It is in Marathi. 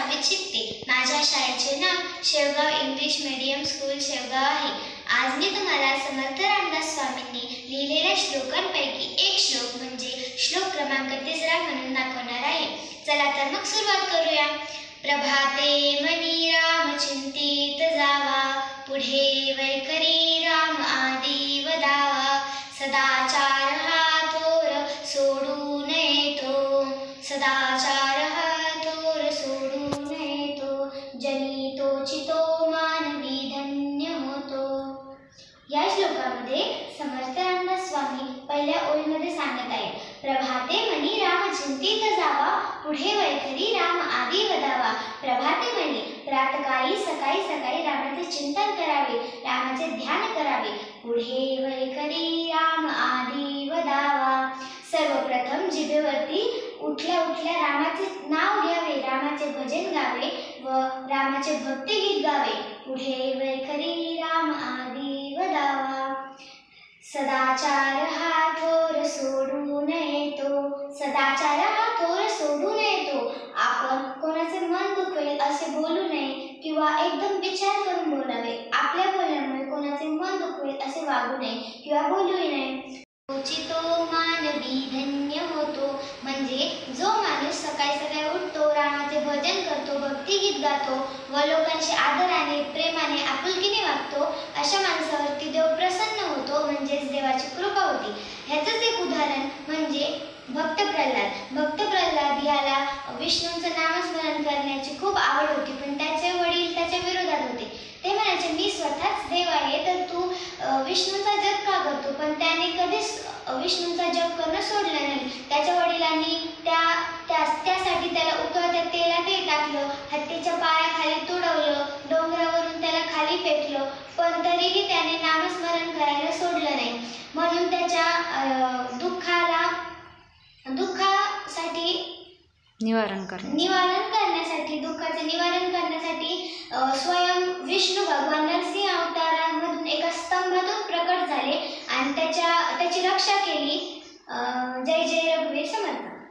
शिकते. माझ्या शाळेचे नाव Shevgaon English medium school Shevgaon आहे. आज मी तुम्हाला समर्थ रामदास स्वामींनी लिहिलेल्या श्लोकांपैकी एक श्लोक म्हणजे श्लोक क्रमांक तिसरा म्हणून दाखवणार आहे. चला तर मग सुरुवात करूया. प्रभाते मनी राम चिंतित जावा पुढे वैखरी राम आदी वदावा सदाचार या श्लोकामध्ये समर्थ स्वामी पहिल्या ओळीमध्ये सांगत आहे प्रभाते मनी राम चिंतित जावा पुढे वैखरी राम आदी वदावा प्रभाते मनी प्रातकाळी सकाळी सकाळी रामाचे चिंतन करावे रामाचे ध्यान करावे. पुढे वैखरी राम आदी वदावा सर्वप्रथम जिभेवरती उठल्या उठल्या रामाचे नाव घ्यावे रामाचे भजन गावे व रामाचे भक्तिगीत गावे. पुढे वैखरी राम आदि वदावा सदाचार हा थोर सोडू नये तो सदाचार हा थोर सोडू नये तो आपण कोणाचे मन दुखेल असे बोलू नये किंवा एकदम विचार करून बोलावे. आपल्या बोलण्यामुळे कोणाचे मन दुखेल असे वागू नये किंवा बोलूही नये. तो मानवी धन्य होतो. म्हणजे जो माणूस सकाळी सकाळी उठतो रामाचे भजन करतो भक्तिगीत गातो व लोकांशी आदराने प्रेमाने आपुलकीने वागतो अशा माणसा देव प्रसन्न होतो म्हणजेच देवाची कृपा होती ह्याचंच एक उदाहरण म्हणजे भक्त प्रल्हाद. भक्त प्रल्हाद याला विष्णूंचं नामस्मरण करण्याची खूप आवड होती पण त्याचे वडील त्याच्या विरोधात होते. ते म्हणायचे मी स्वतःच देव आहे तर तू विष्णूचा जप का करतो? पण त्याने कधीच विष्णूचा जप करणं सोडलं नाही. त्याच्या वडिलांनी त्या त्या त्यासाठी त्याला उकळत्या ते टाकलं हत्तीच्या पायाखाली तुडवलं डोंगरावरून त्याला खाली फेकलं पण तरीही त्याने नामस्मरण करायला सोडलं नाही. म्हणून त्याच्या निवारण करणे निवारण करण्यासाठी दुःखाचे निवारण करण्यासाठी स्वयं विष्णू भगवान नरसिंह अवतारांमधून एका स्तंभातून प्रकट झाले आणि त्याच्या त्याची रक्षा केली. जय जय रघुवीर समर्थ